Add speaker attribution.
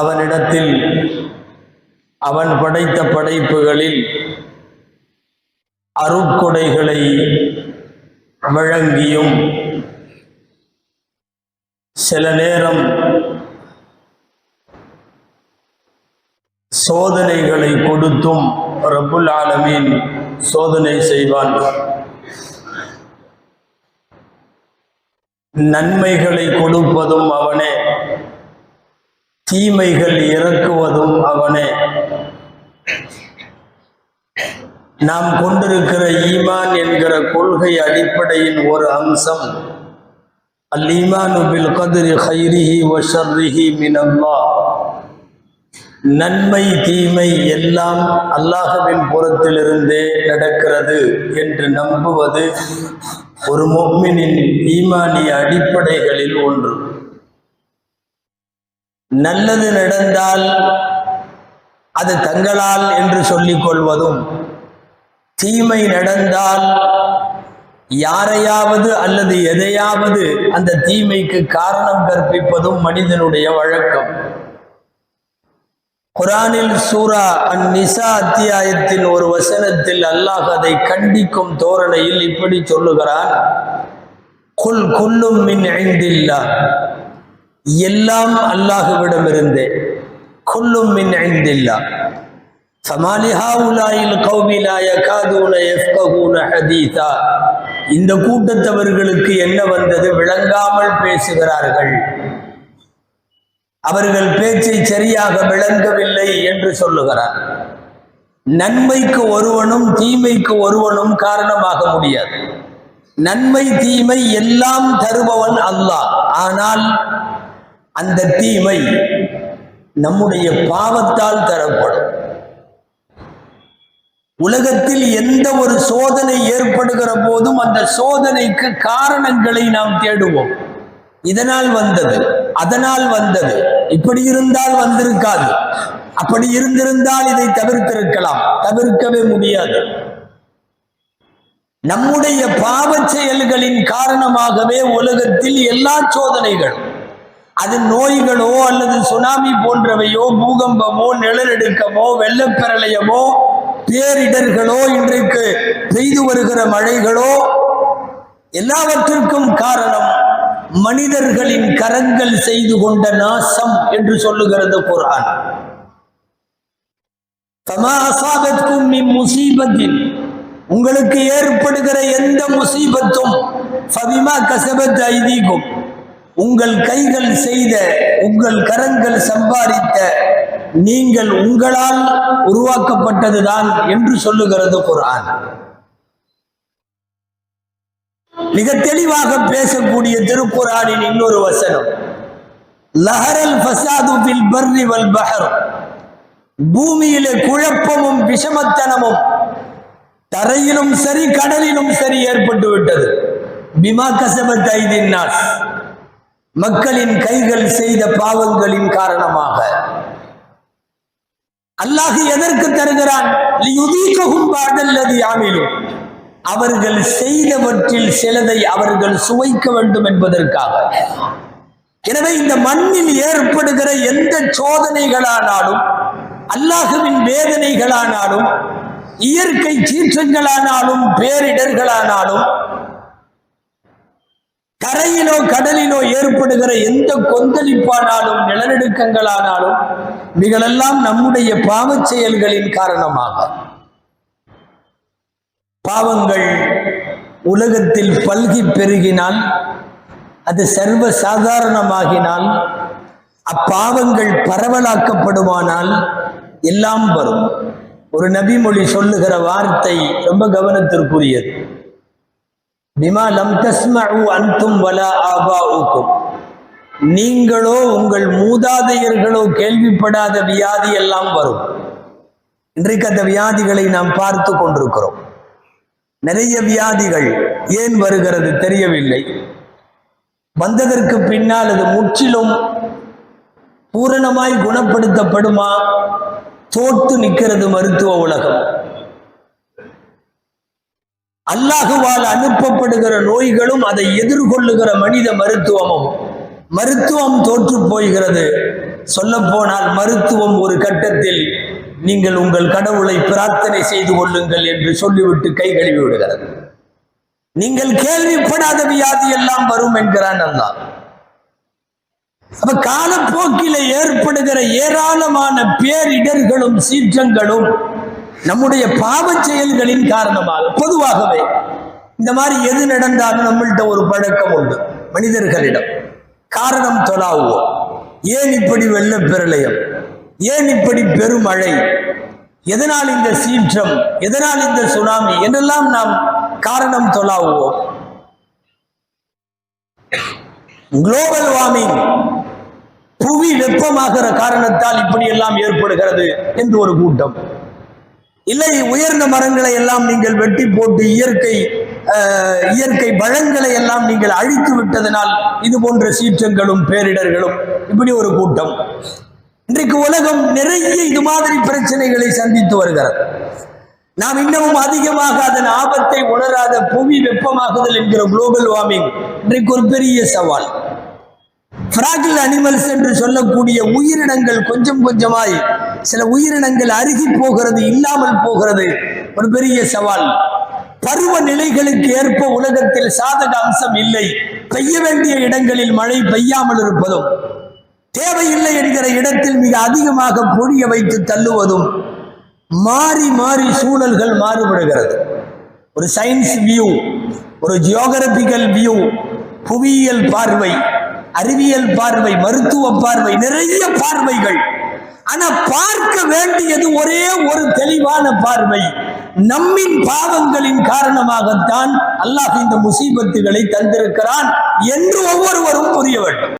Speaker 1: அவனிடத்தில் அவன் படைத்த படைப்புகளில் அருட்கொடைகளை வழங்கியும் சில நேரம் சோதனைகளை கொடுத்தும் ரபுல் ஆலமீன் சோதனை செய்வான். நன்மைகளை கொடுப்பதும் அவனே. தீமைகள் இறக்குவதும் அவனே. நாம் கொண்டிருக்கிற ஈமான் என்கிற கொள்கை அடிப்படையின் ஒரு அம்சம் அல் ஈமானு பில் கதிரி ஹைரிஹி வஷர்ரிஹி மினல்லாஹ் நன்மை தீமை எல்லாம் அல்லாஹவின் புறத்திலிருந்தே நடக்கிறது என்று நம்புவது ஒரு மொம்மினின் ஈமானிய அடிப்படைகளில் ஒன்று. நல்லது நடந்தால் அது தங்களால் என்று சொல்லிக் கொள்வதும் தீமை நடந்தால் யாரையாவது அல்லது எதையாவது அந்த தீமைக்கு காரணம் கற்பிப்பதும் மனிதனுடைய வழக்கம். குரானில் சூரா அந்நிசா அத்தியாயத்தின் ஒரு வசனத்தில் அல்லாஹ் அதை கண்டிக்கும் தோரணையில் இப்படி சொல்லுகிறான். குல் குல்லும் மின் ஐந்தில்லா எல்லாம் அல்லாஹுவிடமிருந்தே. குல்லும் மின் ஐந்தில்லா சமாலிஹாவுலாயில் கௌமிலாய காதூன எஃப்கூன ஹதீதா இந்த கூட்டத்தவர்களுக்கு என்ன வந்தது? விளங்காமல் பேசுகிறார்கள். அவர்கள் பேச்சை சரியாக விளங்கவில்லை என்று சொல்லுகிறார். நன்மைக்கு ஒருவனும் தீமைக்கு ஒருவனும் காரணமாக முடியாது. நன்மை தீமை எல்லாம் தருபவன் அல்லாஹ். ஆனால் அந்த தீமை நம்முடைய பாவத்தால் தரப்படும். உலகத்தில் எந்த ஒரு சோதனை ஏற்படுகிற போதும் அந்த சோதனைக்கு காரணங்களை நாம் தேடுவோம். இதனால் வந்தது அதனால் வந்தது இப்படி இருந்தால் வந்திருக்காது. அப்படி இருந்திருந்தால் இதை தவிர்த்திருக்கலாம் தவிர்க்கவே முடியாது. நம்முடைய பாவ செயல்களின் காரணமாகவே உலகத்தில் எல்லா சோதனைகளும் அது நோய்களோ அல்லது சுனாமி போன்றவையோ பூகம்பமோ நிழலெடுக்கமோ வெள்ளப்பிரளயமோ பேரிடர்களோ இன்றைக்கு பெய்து வருகிற மழைகளோ எல்லாவற்றிற்கும் காரணம் மனிதர்களின் கரங்கள் செய்து கொண்ட நாசம் என்று சொல்லுகிறது குரான் முசீபத்தின். உங்களுக்கு ஏற்படுகிற எந்த முசீபத்தும் கசபத் ஐதீகும். உங்கள் கைகள் செய்த உங்கள் கரங்கள் சம்பாதித்த நீங்கள் உங்களால் உருவாக்கப்பட்டதுதான் என்று சொல்லுகிறது குரான் மிக தெளிவாக பேசக்கூடிய திருக்குறானின் இன்னொரு வசனம். லஹரல் ஃபசாது பில் பர்ரி வல் பஹர். பூமியிலே குழப்பமும் விஷமத்தனமும் தரையிலும் சரி கடலிலும் சரி ஏற்பட்டு விட்டது பிமா கசபத் ஐதின் நாஸ். மக்களின் கைகள் செய்த பாவங்களின் காரணமாக. அல்லாஹ் எதற்கு தருகிறான்? ஆமிலும் அவர்கள் செய்தவற்றில் சிலதை அவர்கள் சுவைக்க வேண்டும் என்பதற்காக. எனவே இந்த மண்ணில் ஏற்படுகிற எந்த சோதனைகளானாலும் அல்லாஹுவின் வேதனைகளானாலும் இயற்கை சீற்றங்களானாலும் பேரிடர்களானாலும் கரையிலோ கடலிலோ ஏற்படுகிற எந்த கொந்தளிப்பானாலும் நிலநடுக்கங்களானாலும் இவைகளெல்லாம் நம்முடைய பாவச் செயல்களின் காரணமாக. பாவங்கள் உலகத்தில் பல்கி பெருகினால் அது சர்வ சாதாரணமாகினால் அப்பாவங்கள் பரவலாக்கப்படுமானால் எல்லாம் வரும். ஒரு நபிமொழி சொல்லுகிற வார்த்தை ரொம்ப கவனத்திற்குரியது. பிமா லம் தஸ்மஉ அன்தும் வலா ஆபாவுக்கும். நீங்களோ உங்கள் மூதாதையர்களோ கேள்விப்படாத வியாதி எல்லாம் வரும். இன்றைக்கு அந்த வியாதிகளை நாம் பார்த்து கொண்டிருக்கிறோம். நிறைய வியாதிகள் ஏன் வருகிறது தெரியவில்லை. வந்ததற்கு பின்னால் அது முற்றிலும் பூரணமாய் குணப்படுத்தப்படுமா? தோற்று நிற்கிறது மருத்துவ உலகம். அல்லாஹுவால் அனுப்பப்படுகிற நோய்களும் அதை எதிர்கொள்ளுகிற மனித மருத்துவமும் மருத்துவம் தோற்று போகிறது சொல்ல போனால் மருத்துவம் ஒரு கட்டத்தில் நீங்கள் உங்கள் கடவுளை பிரார்த்தனை செய்து கொள்ளுங்கள் என்று சொல்லிவிட்டு கை கழுவி விடுகிறது. நீங்கள் கேள்விப்படாத வியாதி எல்லாம் வரும் என்கிறான் அல்லா அப்ப காலப்போக்கில ஏற்படுகிற ஏராளமான பேரிடர்களும் சீற்றங்களும் நம்முடைய பாவ செயல்களின் காரணமாக பொதுவாகவே இந்த மாதிரி எது நடந்தாலும் நம்மள்ட்ட ஒரு பழக்கம் உண்டு மனிதர்களிடம். காரணம் தொலாவுவோம். ஏன் இப்படி வெள்ள பிரளயம்? ஏன் இப்படி பெருமழை? எதனால் இந்த சீற்றம்? எதனால் இந்த சுனாமி? என்றெல்லாம் நாம் காரணம் தொலாவுவோம். குளோபல் வார்மிங் புவி வெப்பமாகிற காரணத்தால் இப்படி எல்லாம் ஏற்படுகிறது என்று ஒரு கூட்டம். இல்லை உயர்ந்த மரங்களை எல்லாம் நீங்கள் வெட்டி போட்டு இயற்கை இயற்கை வளங்களை எல்லாம் நீங்கள் அழித்து விட்டதனால் இது போன்ற சீற்றங்களும் பேரிடர்களும் இப்படி ஒரு கூட்டம். இன்றைக்கு உலகம் நிறைய இது மாதிரி பிரச்சனைகளை சந்தித்து வருகிறது. நாம் இன்னமும் அதிகமாக அதன் ஆபத்தை உணராத புவி வெப்பமாகுதல் என்கிற குளோபல் வார்மிங் இன்றைக்கு ஒரு பெரிய சவால். ஃப்ராகில் அனிமல்ஸ் என்று சொல்லக்கூடிய உயிரினங்கள் கொஞ்சம் கொஞ்சமாய் சில உயிரினங்கள் அருகி போகிறது இல்லாமல் போகிறது. ஒரு பெரிய சவால். பருவ நிலைகளுக்கு ஏற்ப உலகத்தில் சாதக அம்சம் இல்லை. பெய்ய வேண்டிய இடங்களில் மழை பெய்யாமல் இருப்பதும் தேவையில்லை என்கிற இடத்தில் மிக அதிகமாக பொழிய வைத்து தள்ளுவதும் மாறி மாறி சூழல்கள் மாறுபடுகிறது. ஒரு சயின்ஸ் வியூ ஒரு ஜியோகிரபிக்கல் வியூ புவியியல் பார்வை அறிவியல் பார்வை மருத்துவ பார்வை நிறைய பார்வைகள் ஆனா பார்க்க வேண்டியது ஒரே ஒரு தெளிவான பார்வை. நம்மின் பாவங்களின் காரணமாகத்தான் அல்லாஹ் இந்த முசீபத்துகளை தந்திருக்கிறான் என்று ஒவ்வொருவரும் புரிய வேண்டும்.